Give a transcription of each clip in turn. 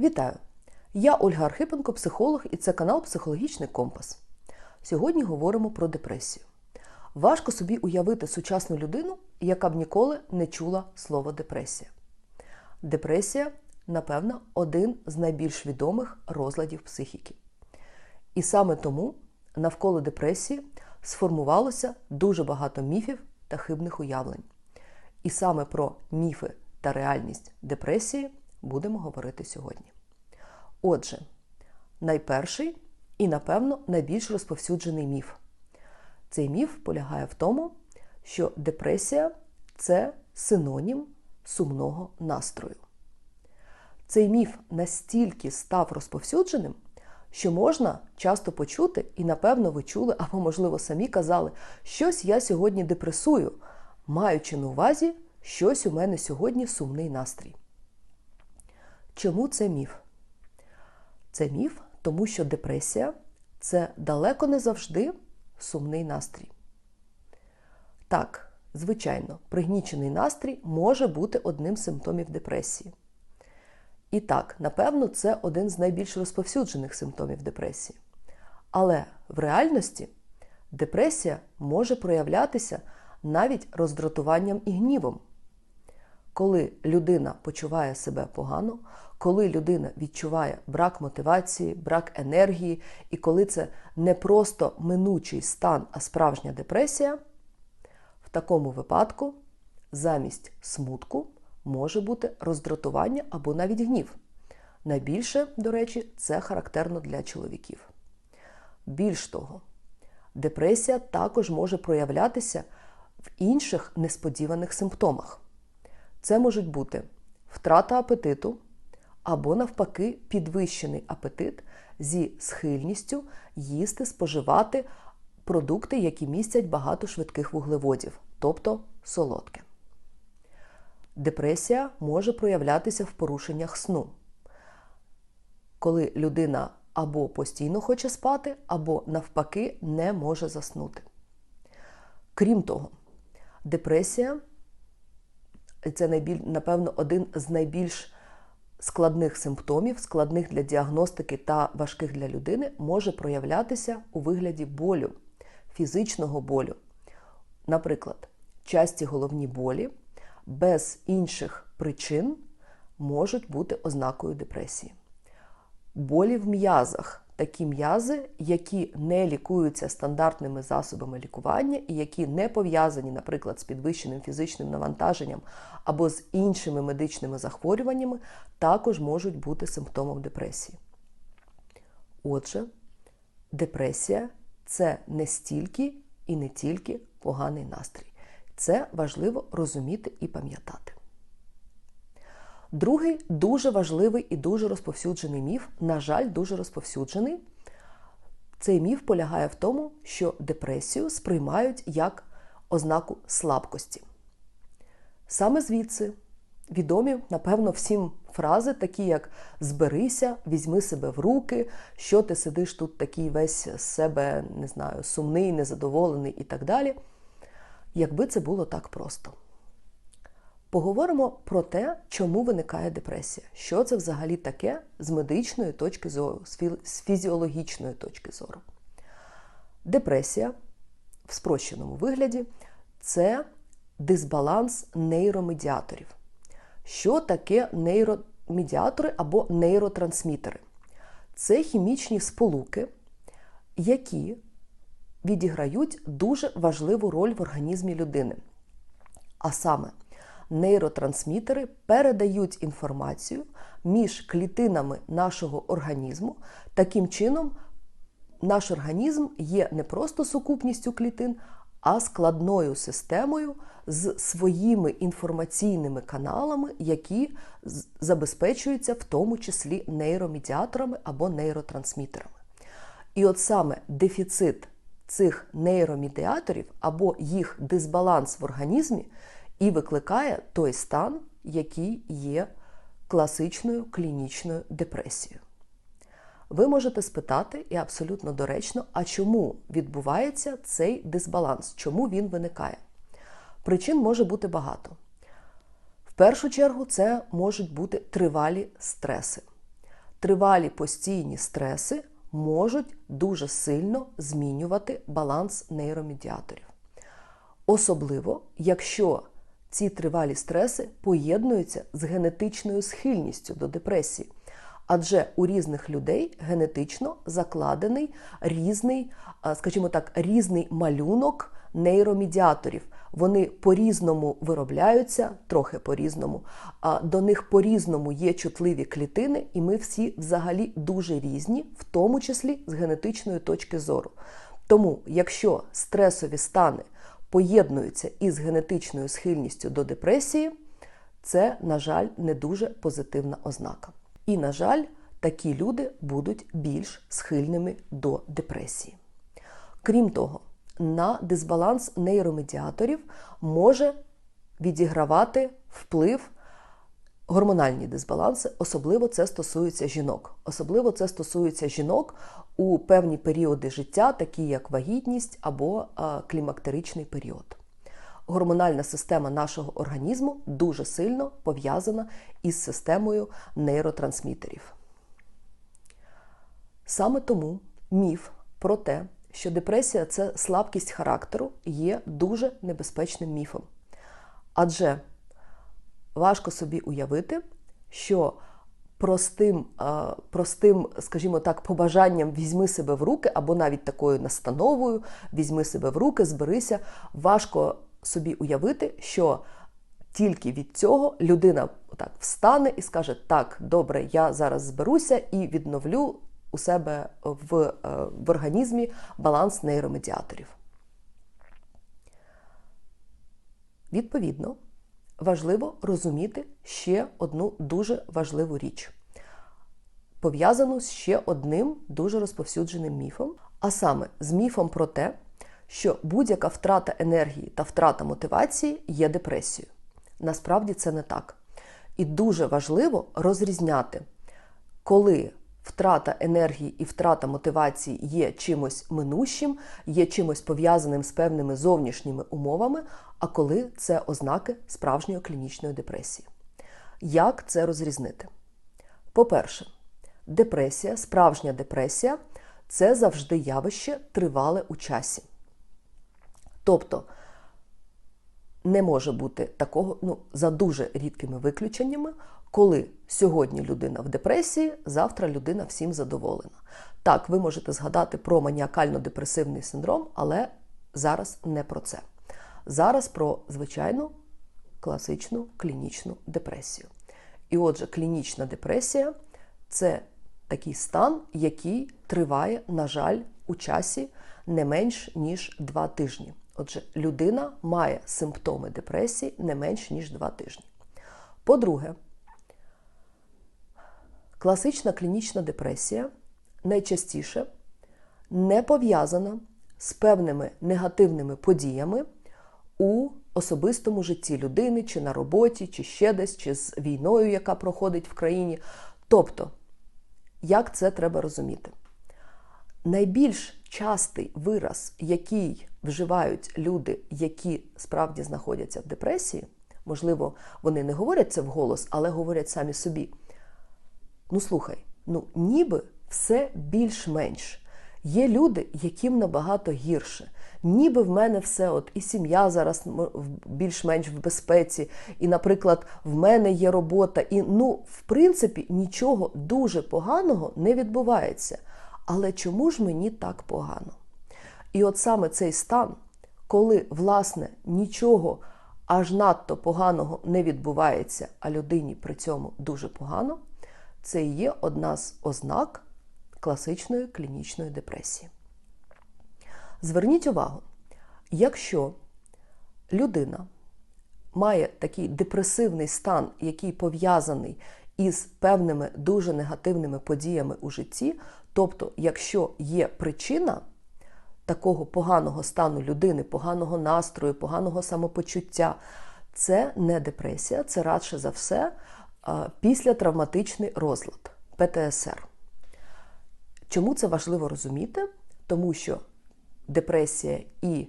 Вітаю! Я Ольга Архипенко, психолог, і це канал Психологічний Компас. Сьогодні говоримо про депресію. Важко собі уявити сучасну людину, яка б ніколи не чула слово депресія. Депресія, напевно, один з найбільш відомих розладів психіки. І саме тому навколо депресії сформувалося дуже багато міфів та хибних уявлень. І саме про міфи та реальність депресії будемо говорити сьогодні. Отже, найперший і, напевно, найбільш розповсюджений міф. Цей міф полягає в тому, що депресія це синонім сумного настрою. Цей міф настільки став розповсюдженим, що можна часто почути, і, напевно, ви чули, або, можливо, самі казали, щось я сьогодні депресую, маючи на увазі, щось у мене сьогодні сумний настрій. Чому це міф? Це міф, тому що депресія це далеко не завжди сумний настрій. Так, звичайно, пригнічений настрій може бути одним з симптомів депресії. І так, напевно, це один з найбільш розповсюджених симптомів депресії. Але в реальності депресія може проявлятися навіть роздратуванням і гнівом. Коли людина почуває себе погано, коли людина відчуває брак мотивації, брак енергії, і коли це не просто минучий стан, а справжня депресія, в такому випадку замість смутку може бути роздратування або навіть гнів. Найбільше, до речі, це характерно для чоловіків. Більш того, депресія також може проявлятися в інших несподіваних симптомах. Це можуть бути втрата апетиту або, навпаки, підвищений апетит зі схильністю їсти, споживати продукти, які містять багато швидких вуглеводів, тобто солодке. Депресія може проявлятися в порушеннях сну, коли людина або постійно хоче спати, або, навпаки, не може заснути. Крім того, депресія це напевно, один з найбільш складних симптомів, складних для діагностики та важких для людини, може проявлятися у вигляді болю, фізичного болю. Наприклад, часті головні болі без інших причин можуть бути ознакою депресії. Болі в м'язах такі м'язи, які не лікуються стандартними засобами лікування і які не пов'язані, наприклад, з підвищеним фізичним навантаженням або з іншими медичними захворюваннями, також можуть бути симптомом депресії. Отже, депресія це не стільки і не тільки поганий настрій. Це важливо розуміти і пам'ятати. Другий дуже важливий і дуже розповсюджений міф, на жаль, дуже розповсюджений. Цей міф полягає в тому, що депресію сприймають як ознаку слабкості. Саме звідси відомі, напевно, всім фрази, такі як зберися, візьми себе в руки, що ти сидиш тут такий весь з себе, не знаю, сумний, незадоволений і так далі. Якби це було так просто. Поговоримо про те, чому виникає депресія, що це взагалі таке з медичної точки зору, з фізіологічної точки зору. Депресія в спрощеному вигляді це дисбаланс нейромедіаторів. Що таке нейромедіатори або нейротрансмітери? Це хімічні сполуки, які відіграють дуже важливу роль в організмі людини. А саме, нейротрансмітери передають інформацію між клітинами нашого організму. Таким чином, наш організм є не просто сукупністю клітин, а складною системою з своїми інформаційними каналами, які забезпечуються в тому числі нейромедіаторами або нейротрансмітерами. І от саме дефіцит цих нейромедіаторів або їх дисбаланс в організмі і викликає той стан, який є класичною клінічною депресією. Ви можете спитати, і абсолютно доречно, а чому відбувається цей дисбаланс, чому він виникає? Причин може бути багато. В першу чергу, це можуть бути тривалі стреси. тривалі постійні стреси можуть дуже сильно змінювати баланс нейромедіаторів. Особливо, якщо ці тривалі стреси поєднуються з генетичною схильністю до депресії. Адже у різних людей генетично закладений різний, скажімо так, різний малюнок нейромедіаторів. Вони по-різному виробляються, трохи по-різному. До них по-різному є чутливі клітини, і ми всі взагалі дуже різні, в тому числі з генетичної точки зору. Тому, якщо стресові стани поєднуються із генетичною схильністю до депресії, це, на жаль, не дуже позитивна ознака. І, на жаль, такі люди будуть більш схильними до депресії. Крім того, на дисбаланс нейромедіаторів може відігравати вплив гормональні дисбаланси, особливо це стосується жінок. Особливо це стосується жінок у певні періоди життя, такі як вагітність або клімактеричний період. Гормональна система нашого організму дуже сильно пов'язана із системою нейротрансмітерів. Саме тому міф про те, що депресія це слабкість характеру, є дуже небезпечним міфом. Адже важко собі уявити, що простим, простим, скажімо так, побажанням візьми себе в руки, або навіть такою настановою візьми себе в руки, зберися, важко собі уявити, що тільки від цього людина так встане і скаже: Так, добре, я зараз зберуся і відновлю у себе в, е, в організмі баланс нейромедіаторів. Відповідно, важливо розуміти ще одну дуже важливу річ, пов'язану з ще одним дуже розповсюдженим міфом, а саме з міфом про те, що будь-яка втрата енергії та втрата мотивації є депресією. Насправді це не так. І дуже важливо розрізняти, коли втрата енергії і втрата мотивації є чимось минущим, є чимось пов'язаним з певними зовнішніми умовами, а коли це ознаки справжньої клінічної депресії. Як це розрізнити? По-перше, депресія, справжня депресія це завжди явище тривале у часі. Тобто не може бути такого, ну, за дуже рідкими виключеннями, коли сьогодні людина в депресії, завтра людина всім задоволена. Так, ви можете згадати про маніакально-депресивний синдром, але зараз не про це. Зараз про звичайну класичну клінічну депресію. І отже, клінічна депресія це такий стан, який триває, на жаль, у часі не менш ніж два тижні. Отже, людина має симптоми депресії не менш ніж два тижні. По-друге, класична клінічна депресія найчастіше не пов'язана з певними негативними подіями у особистому житті людини, чи на роботі, чи ще десь, чи з війною, яка проходить в країні. Тобто, як це треба розуміти? Найбільш частий вираз, який вживають люди, які справді знаходяться в депресії, можливо, вони не говорять це вголос, але говорять самі собі. Ну, слухай, ну ніби все більш-менш. Є люди, яким набагато гірше. Ніби в мене все, от і сім'я зараз більш-менш в безпеці, і, наприклад, в мене є робота, і ну, в принципі, нічого дуже поганого не відбувається. Але чому ж мені так погано? І от саме цей стан, коли, власне, нічого аж надто поганого не відбувається, а людині при цьому дуже погано, це і є одна з ознак класичної клінічної депресії. Зверніть увагу, якщо людина має такий депресивний стан, який пов'язаний із певними дуже негативними подіями у житті, тобто, якщо є причина такого поганого стану людини, поганого настрою, поганого самопочуття, це не депресія, це радше за все післятравматичний розлад ПТСР. Чому це важливо розуміти? Тому що депресія і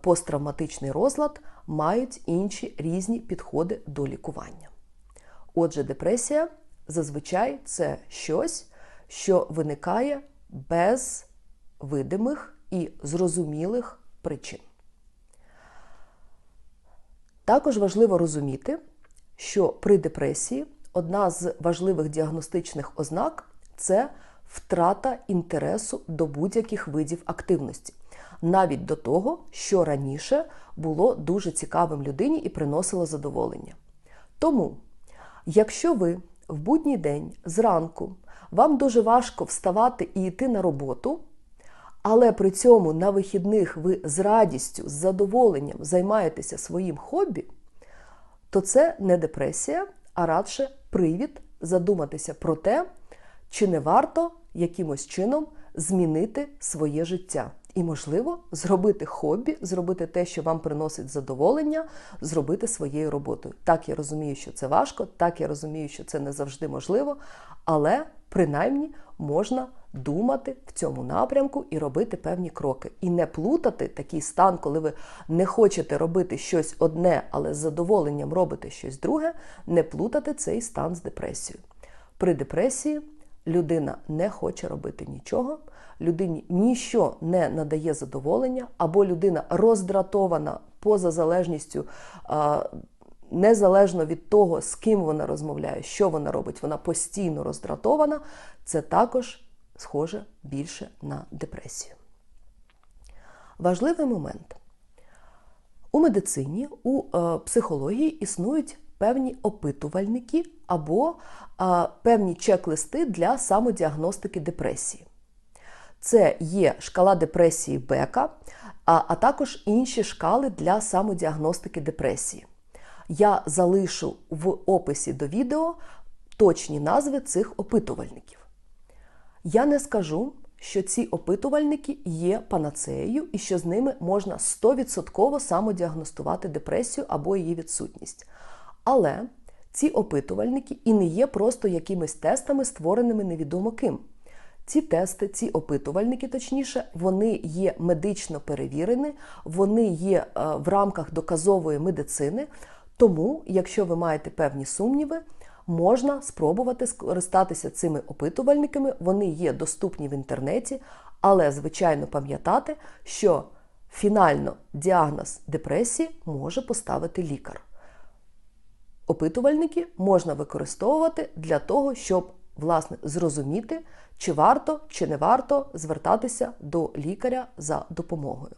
посттравматичний розлад мають інші різні підходи до лікування. Отже, депресія зазвичай це щось, що виникає без видимих і зрозумілих причин. Також важливо розуміти, що при депресії одна з важливих діагностичних ознак це втрата інтересу до будь-яких видів активності, навіть до того, що раніше було дуже цікавим людині і приносило задоволення. Тому, якщо ви в будній день зранку вам дуже важко вставати і йти на роботу, але при цьому на вихідних ви з радістю, з задоволенням займаєтеся своїм хобі, то це не депресія, а радше привід задуматися про те, чи не варто якимось чином змінити своє життя. І, можливо, зробити хобі, зробити те, що вам приносить задоволення, зробити своєю роботою. Так, я розумію, що це важко, так я розумію, що це не завжди можливо, але принаймні можна думати в цьому напрямку і робити певні кроки. І не плутати такий стан, коли ви не хочете робити щось одне, але з задоволенням робите щось друге, не плутати цей стан з депресією. При депресії людина не хоче робити нічого, людині ніщо не надає задоволення, або людина роздратована поза залежністю. Незалежно від того, з ким вона розмовляє, що вона робить, вона постійно роздратована, це також схоже більше на депресію. Важливий момент. У медицині, у е, психології існують певні опитувальники або е, певні чек-листи для самодіагностики депресії. Це є шкала депресії Бека, а, а також інші шкали для самодіагностики депресії. Я залишу в описі до відео точні назви цих опитувальників. Я не скажу, що ці опитувальники є панацеєю і що з ними можна 100% самодіагностувати депресію або її відсутність. Але ці опитувальники і не є просто якимись тестами, створеними невідомо ким. Ці тести, ці опитувальники, точніше, вони є медично перевірені, вони є е, в рамках доказової медицини. Тому, якщо ви маєте певні сумніви, можна спробувати скористатися цими опитувальниками, вони є доступні в інтернеті, але, звичайно, пам'ятати, що фінально діагноз депресії може поставити лікар. Опитувальники можна використовувати для того, щоб власне зрозуміти, чи варто чи не варто звертатися до лікаря за допомогою.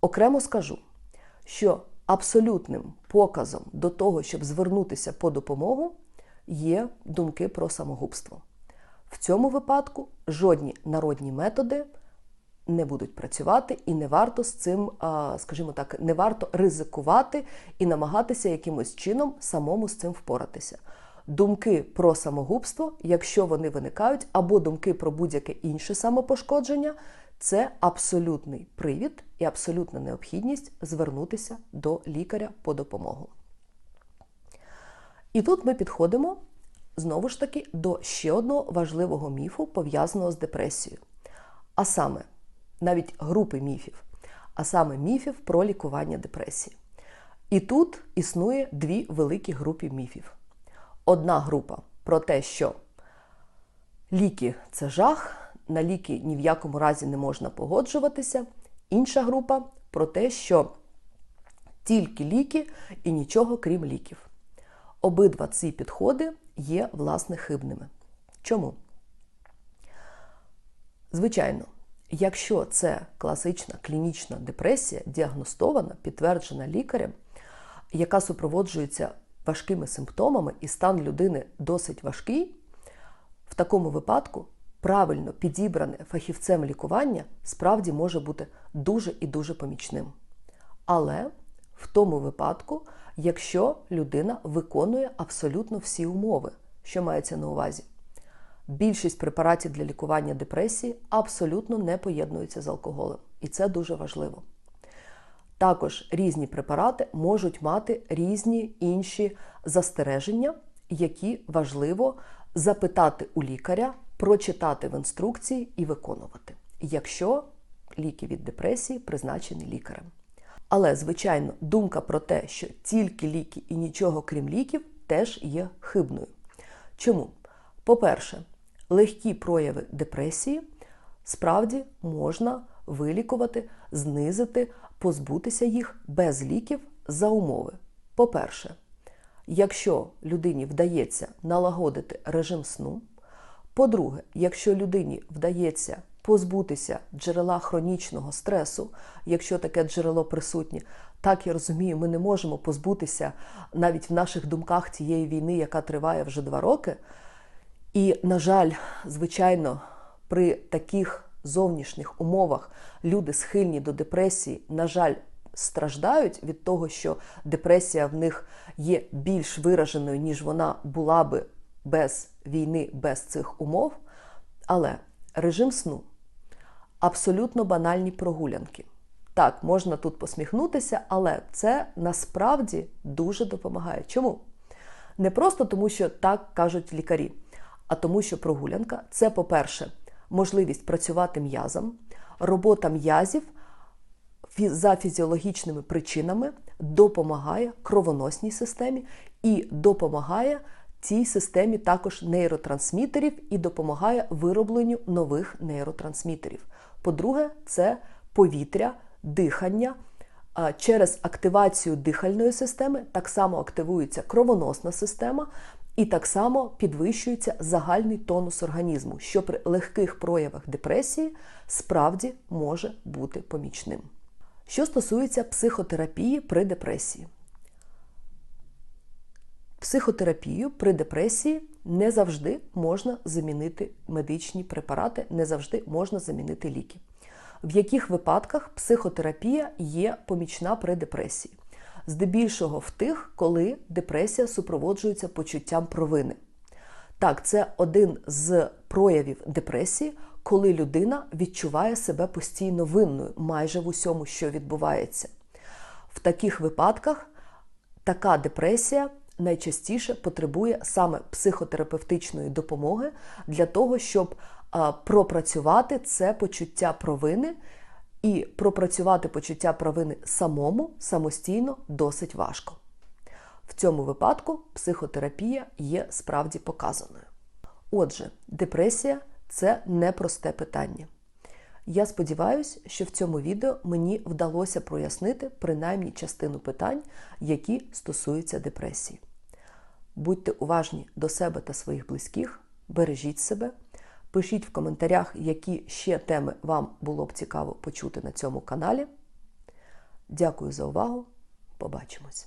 Окремо скажу, що абсолютним показом до того, щоб звернутися по допомогу, є думки про самогубство. В цьому випадку жодні народні методи не будуть працювати, і не варто з цим, скажімо так, не варто ризикувати і намагатися якимось чином самому з цим впоратися. Думки про самогубство, якщо вони виникають, або думки про будь-яке інше самопошкодження, це абсолютний привід і абсолютна необхідність звернутися до лікаря по допомогу. І тут ми підходимо знову ж таки до ще одного важливого міфу, пов'язаного з депресією. А саме, навіть групи міфів, а саме міфів про лікування депресії. І тут існує дві великі групи міфів. Одна група про те, що ліки це жах, на ліки ні в якому разі не можна погоджуватися. Інша група про те, що тільки ліки і нічого крім ліків. Обидва ці підходи є, власне, хибними. Чому? Звичайно, якщо це класична клінічна депресія, діагностована, підтверджена лікарем, яка супроводжується важкими симптомами, і стан людини досить важкий, в такому випадку правильно підібране фахівцем лікування справді може бути дуже і дуже помічним. Але в тому випадку, якщо людина виконує абсолютно всі умови, що мається на увазі. Більшість препаратів для лікування депресії абсолютно не поєднуються з алкоголем, і це дуже важливо. Також різні препарати можуть мати різні інші застереження, які важливо запитати у лікаря прочитати в інструкції і виконувати, якщо ліки від депресії призначені лікарем. Але, звичайно, думка про те, що тільки ліки і нічого крім ліків, теж є хибною. Чому? По-перше, легкі прояви депресії справді можна вилікувати, знизити, позбутися їх без ліків за умови. По-перше, якщо людині вдається налагодити режим сну. По-друге, якщо людині вдається позбутися джерела хронічного стресу, якщо таке джерело присутнє, так я розумію, ми не можемо позбутися навіть в наших думках цієї війни, яка триває вже два роки. І, на жаль, звичайно, при таких зовнішніх умовах люди схильні до депресії, на жаль, страждають від того, що депресія в них є більш вираженою, ніж вона була би без війни, без цих умов. Але режим сну, абсолютно банальні прогулянки. Так, можна тут посміхнутися, але це насправді дуже допомагає. Чому? Не просто тому, що так кажуть лікарі, а тому, що прогулянка це, по-перше, можливість працювати м'язом, робота м'язів за фізіологічними причинами допомагає кровоносній системі і допомагає цій системі також нейротрансмітерів і допомагає виробленню нових нейротрансмітерів. По-друге, це повітря, дихання. Через активацію дихальної системи так само активується кровоносна система, і так само підвищується загальний тонус організму, що при легких проявах депресії справді може бути помічним. Що стосується психотерапії при депресії, психотерапію при депресії не завжди можна замінити медичні препарати, не завжди можна замінити ліки. В яких випадках психотерапія є помічна при депресії? Здебільшого в тих, коли депресія супроводжується почуттям провини. Так, це один з проявів депресії, коли людина відчуває себе постійно винною майже в усьому, що відбувається. В таких випадках така депресія найчастіше потребує саме психотерапевтичної допомоги для того, щоб пропрацювати це почуття провини. І пропрацювати почуття провини самому самостійно досить важко. В цьому випадку психотерапія є справді показаною. Отже, депресія це непросте питання. Я сподіваюся, що в цьому відео мені вдалося прояснити принаймні частину питань, які стосуються депресії. Будьте уважні до себе та своїх близьких, бережіть себе, пишіть в коментарях, які ще теми вам було б цікаво почути на цьому каналі. Дякую за увагу. Побачимось!